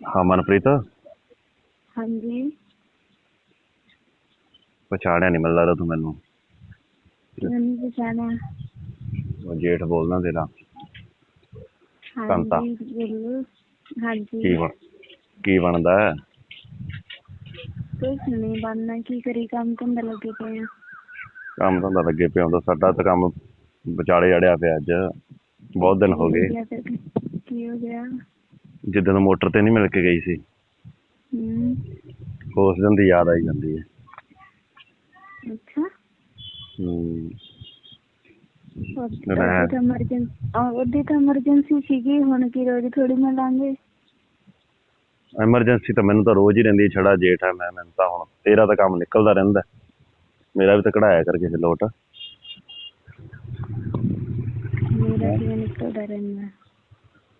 ਹਾਂ ਮਨਪ੍ਰੀਤ? ਹਾਂਜੀ। ਪਛਾਣਿਆ ਨਹੀਂ ਮੈਨੂੰ ਲੱਗਦਾ ਤੂੰ ਮੈਨੂੰ। ਮੈਨੂੰ ਪਛਾਣਿਆ। ਉਹ ਜੇਠ ਬੋਲਦਾ ਤੇਰਾ। ਕੰਤਾ। ਹਾਂਜੀ। ਕੀ ਬਣ ਕੀ ਬਣਦਾ ਹੈ? ਕੁਛ ਨਹੀਂ ਬਣਨਾ ਕੀ ਕਰੀ ਕੰਮ ਧੰਦਾ ਲੱਗੇ ਪਏ ਆ। ਕੰਮ ਧੰਦਾ ਲੱਗੇ ਪਿਆ ਹੁੰਦਾ ਸਾਡਾ ਤਾਂ ਕੰਮ ਵਿਚਾਲੇ ਅੜਿਆ ਪਿਆ ਅੱਜ। ਬਹੁਤ ਦਿਨ ਹੋ ਗਏ। ਕੀ ਹੋ ਗਿਆ? ਕੀ ਹੋ ਗਿਆ? ਜਿੱਦਣ ਮੋਟਰ ਤੇ ਨਹੀਂ ਮਿਲ ਕੇ ਗਈ ਸੀ। ਹਮ ਉਸ ਦਿਨ ਦੀ ਯਾਦ ਆਈ ਜਾਂਦੀ ਹੈ। ਅੱਛਾ। ਹੂੰ। ਉਹਦੀ ਲੈ। ਤਾਂ emergency- ਆਹ, ਉਹਦੀ ਤਾਂ ਐਮਰਜੈਂਸੀ ਸੀਗੀ ਹੁਣ ਕੀ ਰੋਜ਼ ਥੋੜੀ ਮਿਲਾਂਗੇ। ਐਮਰਜੈਂਸੀ ਤਾਂ ਮੈਨੂੰ ਤਾਂ ਰੋਜ਼ ਹੀ ਰਹਿੰਦੀ ਹੈ, ਛੜਾ ਜੇਠ ਹੈ ਮੈਂ ਮੈਨੂੰ ਤਾਂ ਹੁਣ ਤੇਰਾ ਤਾਂ ਕੰਮ ਨਿਕਲਦਾ ਰਹਿੰਦਾ। ਮੇਰਾ ਵੀ ਤਾਂ ਕਢਾਇਆ ਕਰ ਕਿਸੇ ਲੋਟ। ਮੇਰਾ ਕਿਵੇਂ ਨਿਕਲਦਾ ਰਹਿੰਦਾ।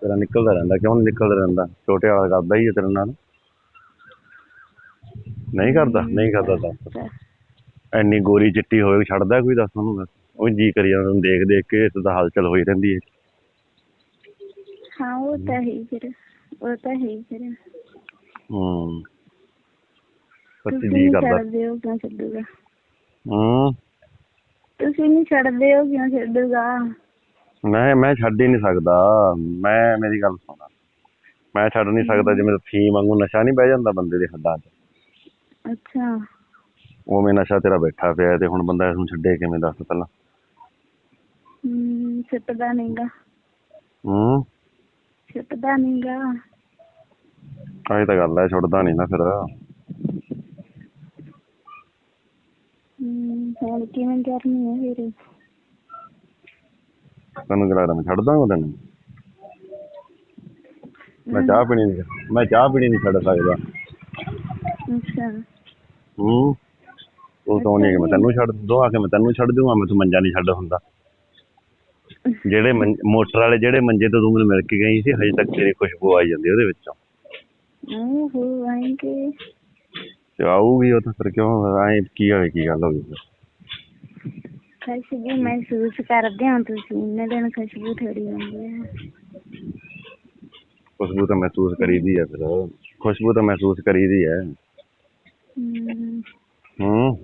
ਤੇਰਾ ਨਿਕਲਦਾ ਰਹਿੰਦਾ ਕਿਉਂ ਨਿਕਲਦਾ ਰਹਿੰਦਾ? ਛੋਟੇ ਵਾਲਾ ਕਰਦਾ ਹੀ ਹੈ ਤੇਰੇ ਨਾਲ। ਨਹੀਂ ਕਰਦਾ ਨਹੀਂ ਕਰਦਾ ਦੱਸ ਤਾਂ। ਐਨੀ ਗੋਰੀ ਚਿੱਟੀ ਹੋਏ ਛੱਡਦਾ ਕੋਈ ਦੱਸ ਉਹਨੂੰ ਉਹ ਜੀ ਕਰੀ ਜਾਂਦਾ ਉਹਨੂੰ ਦੇਖ ਦੇਖ ਕੇ ਇਸ ਦਾ ਹਲਚਲ ਹੋਈ ਰਹਿੰਦੀ ਹੈ। ਹਾਂ ਉਹ ਤਾਂ ਹੈ ਫਿਰ ਉਹ ਤਾਂ ਹੈ ਫਿਰ। ਹੂੰ। ਸੱਚੀ ਜੀ ਕਰਦਾ। ਹੂੰ। ਤੁਸੀਂ ਨਹੀਂ ਛੱਡਦੇ ਹੋ ਕਿਉਂ ਛੱਡੂਗਾ? ਮੈਂ ਮੈਂ ਛੱਡ ਹੀ ਨਹੀਂ ਸਕਦਾ। ਮੈਂ ਮੇਰੀ ਗੱਲ ਸੁਣ। ਮੈਂ ਛੱਡ ਨਹੀਂ ਸਕਦਾ ਜਿਵੇਂ ਫੀਮ ਵਾਂਗੂ ਨਸ਼ਾ ਨਹੀਂ ਬਹਿ ਜਾਂਦਾ ਬੰਦੇ ਦੇ ਹੱਡਾਂ 'ਚ। ਅੱਛਾ। ਉਵੇਂ ਨਸ਼ਾ ਤੇਰਾ ਬੈਠਾ ਪਿਆ ਤੇ ਹੁਣ ਬੰਦਾ ਇਸ ਨੂੰ ਛੱਡੇ ਕਿਵੇਂ ਦੱਸ ਪਹਿਲਾਂ। ਹਮ ਛੱਡਦਾ ਨਹੀਂਗਾ। ਹੂੰ? ਛੱਡਦਾ ਨਹੀਂਗਾ। ਆਹੀ ਤਾਂ ਗੱਲ ਹੈ ਛੁੱਟਦਾ ਨਹੀਂ ਨਾ ਫਿਰ। ਹਮ ਹੁਣ ਕਿਵੇਂ ਕਰਨੀ ਹੈ ਫਿਰ? ਤੈਨੂੰ ਕੀ ਲੱਗਦਾ ਮੈਂ ਛੱਡ ਦਾਂਗਾ ਤੈਨੂੰ। ਮੈਂ ਚਾਹ ਪੀਣੀ ਨਹੀਂ ਮੈਂ ਚਾਹ ਪੀਣੀ ਨਹੀਂ ਛੱਡ ਸਕਦਾ। ਅੱਛਾ। ਹੂੰ। ਉਹ ਤਾਂ ਨਹੀਂ ਕਿ ਮੈਂ ਤੈਨੂੰ ਛੱਡ ਦੋ ਆ ਕੇ ਮੈਂ ਤੈਨੂੰ ਛੱਡ ਦੂੰਗਾ ਮੈਂ ਤੂੰ ਮੰਜਾ ਨਹੀਂ ਛੱਡ ਹੁੰਦਾ। ਜਿਹੜੇ ਮੋਟਰ ਵਾਲੇ ਜਿਹੜੇ ਮੰਜੇ ਤੋਂ ਤੂੰ ਮੈਨੂੰ ਮਿਲ ਕੇ ਗਈ ਸੀ ਹਜੇ ਤੱਕ ਤੇਰੀ ਖੁਸ਼ਬੂ ਆਈ ਜਾਂਦੀ ਉਹਦੇ ਵਿੱਚੋਂ। ਉਹ ਹੋ ਆਏਂਗੇ ਤੇ ਆਊਗੀ ਉਹ ਤਾਂ ਫਿਰ ਕਿਉਂ? ਐ ਕੀ ਹੋਵੇ ਕੀ ਗੱਲ ਹੋ ਗਈ ਖੁਸ਼ਬੂ ਮਹਿਸੂਸ ਕਰਦੇ ਹੋ ਤੁਸੀਂ ਇੰਨੇ ਦਿਨ ਖੁਸ਼ਬੂ ਥੋੜੀ ਹੁੰਦੀ ਹੈ ਖੁਸ਼ਬੂ ਤਾਂ ਮਹਿਸੂਸ ਕਰੀਦੀ ਹੈ ਫਿਰ ਖੁਸ਼ਬੂ ਤਾਂ ਮਹਿਸੂਸ ਕਰੀਦੀ ਹੈ। ਹਮ ਹੂੰ।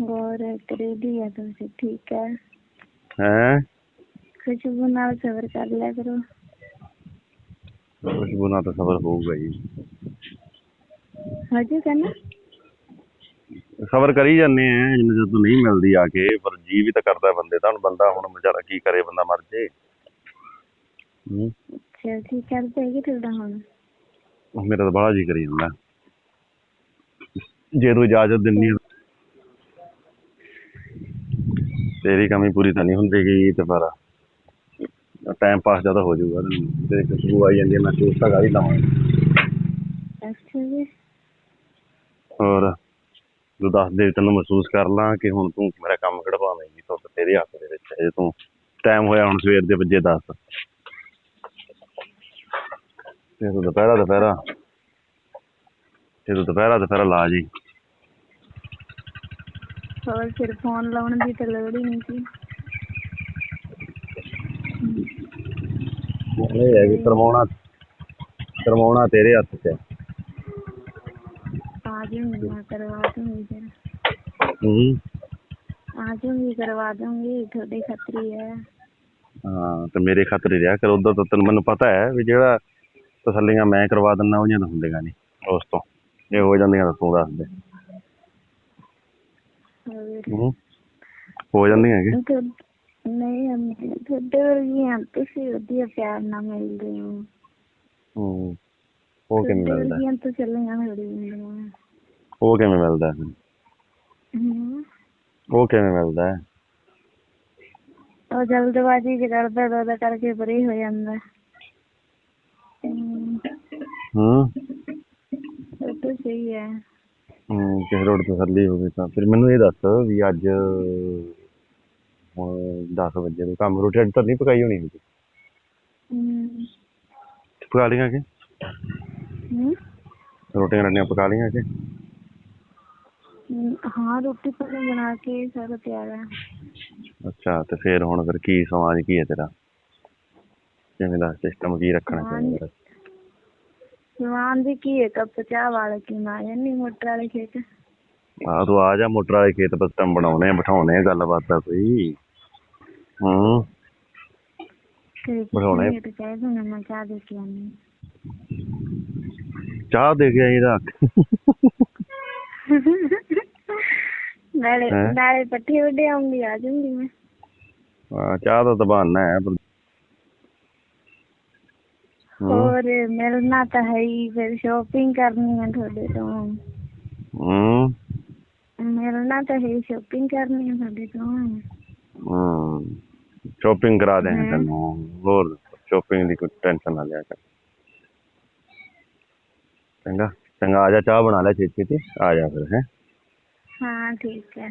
ਗੌਰ ਕਰੇਦੀ ਹੈ ਤੁਸੀਂ ਠੀਕ ਹੈ ਹੈ? ਖੁਸ਼ਬੂ ਨਾਲ ਸਬਰ ਕਰ ਲਿਆ ਕਰੋ। ਖੁਸ਼ਬੂ ਨਾਲ ਤਾਂ ਸਬਰ ਹੋਊਗਾ ਜੀ ਹਜੇ ਕਹਿੰਦਾ? ਸਬਰ ਕਰੀ ਜਾਂਦੇ ਆ ਤੂੰ ਨਹੀਂ ਮਿਲਦੀ ਆ ਕੇ ਪਰ ਜੀ ਵੀ ਤਾਂ ਕਰਦਾ ਬੰਦੇ ਦਾ ਹੁਣ ਬੰਦਾ ਹੁਣ ਵਿਚਾਰਾ ਕੀ ਕਰੇ ਬੰਦਾ ਮਰ ਜੇ। ਹੂੰ। ਅੱਛਾ ਕੀ ਕਰਦੇ ਹੈਗੇ ਤੁਹਾਡਾ ਹੁਣ? ਉਹ ਮੇਰਾ ਤਾਂ ਬੜਾ ਜੀ ਕਰੀ ਜਾਂਦਾ। ਜੇ ਤੂੰ ਇਜਾਜ਼ਤ ਦਿੰਨੀ ਆ ਤੇਰੀ ਕਮੀ ਪੂਰੀ ਤਾਂ ਨਹੀਂ ਹੁੰਦੀ ਗਈ ਤੇ ਪਰ ਟਾਈਮ ਪਾਸ ਜ਼ਿਆਦਾ ਹੋ ਜਾਊਗਾ ਤੇ ਖੁਸ਼ਬੂ ਆਈ ਜਾਂਦੀ ਹੈ, ਮੈਂ ਸੋਚ ਤਾਂ ਕਰ ਹੀ ਲਵਾਂ ਅੱਛਾ ਜੀ। ਹੋਰ? ਤੂੰ ਦੱਸ ਦੇ ਤੈਨੂੰ ਮਹਿਸੂਸ ਕਰ ਲਾਂ ਕਿ ਹੁਣ ਤੂੰ ਮੇਰਾ ਕੰਮ ਕਢਵਾਵੇਂਗੀ ਤਾਂ ਤੇਰੇ ਹੱਥ ਦੇ ਵਿੱਚ ਹੈ ਜੇ ਤੂੰ ਟਾਈਮ ਹੋਇਆ ਹੁਣ ਸਵੇਰ ਦੇ ਵਜੇ 10 ਤੇ ਤੂੰ ਦੁਪਹਿਰਾ ਦੁਪਹਿਰਾ। ਤੇ ਤੂੰ ਦੁਪਹਿਰਾ ਦੁਪਹਿਰਾ ਲਾ ਜੀ। ਹੋਰ ਫਿਰ ਫੋਨ ਲਾਉਣ ਦੀ ਤਾਂ ਲੋੜ ਹੀ ਨਹੀਂ ਸੀ। ਇਹ ਹੈ ਕਿ ਕਰਵਾਉਣਾ ਕਰਵਾਉਣਾ ਤੇਰੇ ਹੱਥ 'ਚ। ਹੈ ਤੁਹਾਡੇ ਖਤਰੀ ਹੈ ਹਾਂ ਤੇ ਮੇਰੇ ਖਾਤਰ ਰਿਹਾ ਕਰ ਉਦੋਂ ਤਾਂ ਤੈਨੂੰ ਮੈਨੂੰ ਪਤਾ ਹੈ ਵੀ ਜਿਹੜਾ ਤਸੱਲੀਆਂ ਮੈਂ ਕਰਵਾ ਦਿੰਦਾ ਉਹ ਜਾਂ ਹੁੰਦੇਗਾ ਨਹੀਂ ਉਸ ਤੋਂ ਜੇ ਹੋ ਜਾਂਦੀਆਂ ਤਾਂ ਤੂੰ ਦੱਸ ਦੇ ਹੂੰ ਹੋ ਜਾਂਦੀਆਂ ਕਿ ਨਹੀਂ ਹੁੰਦੀ ਤੁਹਾਡੇ ਵਰਗੀਆਂ ਤੁਸੀਂ ਵਧੀਆ ਪਿਆਰ ਨਾਲ ਮਿਲਦੇ ਹੋ ਹੂੰ ਉਹ ਕਿਵੇਂ ਤੁਹਾਡੇ ਮਿਲਦਾ ਵਰਗੀਆਂ ਤਾਂ ਚੱਲੀਆਂ ਹੁੰਦੀਆਂ ਉਹ ਕਿਵੇਂ ਮਿਲਦਾ ਫਿਰ? ਹਮ, ਉਹ ਕਿਵੇਂ ਮਿਲਦਾ? ਹੈ? ਉਹ ਜਲਦਬਾਜ਼ੀ ਚ ਕਰਦਾ ਤਾਂ ਉਹਦਾ ਕਰਕੇ ਪਰੇ ਹੋ ਜਾਂਦਾ। ਹਮ, ਹੂੰ। ਉਹ ਤਾਂ ਸਹੀ ਹੈ। ਹੂੰ ਕਿਸੇ ਰੋਡ ਤਸੱਲੀ ਹੋਵੇ ਤਾਂ। ਫਿਰ ਮੈਨੂੰ ਇਹ ਦੱਸ ਵੀ ਅੱਜ ਹੁਣ 10 ਵਜੇ ਨੂੰ ਕੰਮ ਰੋਟੀ ਤਾਂ ਨਹੀਂ ਪਕਾਈ ਹੋਣੀ ਹੁੰਦੀ ਹਮ, ਪਕਾ ਲਈਆਂ ਕਿ? ਹਮ, ਰੋਟੀਆਂ ਰਾਟੀਆਂ ਪਕਾ ਲਈਆਂ ਕਿ? ਹਾਂ ਰੋਟੀ ਪਾਣੀ ਬਣਾ ਕੇ ਸਾਰਾ ਤਿਆਰ ਹੈ ਅੱਛਾ ਤੇ ਫਿਰ ਹੁਣ ਫਿਰ ਕੀ ਸਮਾਜ ਕੀ ਹੈ ਤੇਰਾ? ਕਿਵੇਂ ਦਾ ਸਿਸਟਮ ਕੀ ਰੱਖਣਾ ਚਾਹੀਦਾ ਸਮਾਨ ਦੀ ਕੀ ਹੈ? ਕੱਪ ਚਾਹ ਵਾਲੇ ਕੀ ਨਾ ਜਾਂਦੀ ਮੋਟਰ ਵਾਲੇ ਖੇਤ। ਆ ਤੂੰ ਆ ਜਾ ਮੋਟਰ ਵਾਲੇ ਖੇਤ ਪੱਤਮ ਬਣਾਉਣੇ ਆ ਬਿਠਾਉਣੇ ਆ ਗੱਲਬਾਤ ਆ ਕੋਈ। ਹੂੰ। ਬਣਾਉਣੇ। ਤੇ ਮੈਂ ਚਾਹ ਦੇ ਕੇ ਆਉਂਦੀ ਚਾਹ ਦੇ ਗਿਆ ਇਹਦਾ ਨਾਲੇ ਹੈਂ? ਨਾਲੇ ਪੱਠੇ ਵੱਡੇ ਆਉਂਗੀ ਆ ਜੂੰਗੀ ਮੈਂ। ਆ ਚਾਹ ਦਾ ਤਾਂ ਬਹਾਨਾ ਹੈ ਪਰ- ਹੂੰ। ਹੋਰ ਮਿਲਣਾ ਤਾਂ ਹੈ ਹੀ ਫਿਰ ਸ਼ਾਪਿੰਗ ਕਰਨੀ ਹੈ ਤੁਹਾਡੇ ਤੋਂ। ਹੂੰ। ਮਿਲਣਾ ਤਾਂ ਹੈ ਸ਼ਾਪਿੰਗ ਕਰਨੀ ਹੈ ਤੁਹਾਡੇ ਤੋਂ। ਹੂੰ। ਸ਼ਾਪਿੰਗ ਕਰਾ ਦੇ ਹਮ। ਤੈਨੂੰ ਹੋਰ ਸ਼ਾਪਿੰਗ ਦੀ ਕੋਈ ਟੈਨਸ਼ਨ ਨਾ ਲਿਆ ਕਰ। ਚੰਗਾ ਚੰਗਾ ਆ ਜਾ ਚਾਹ ਬਣਾ ਲੈ ਛੇਤੀ ਤੇ ਆ ਜਾ ਫਿਰ ਹੈ। ਹਾਂ ਠੀਕ ਹੈ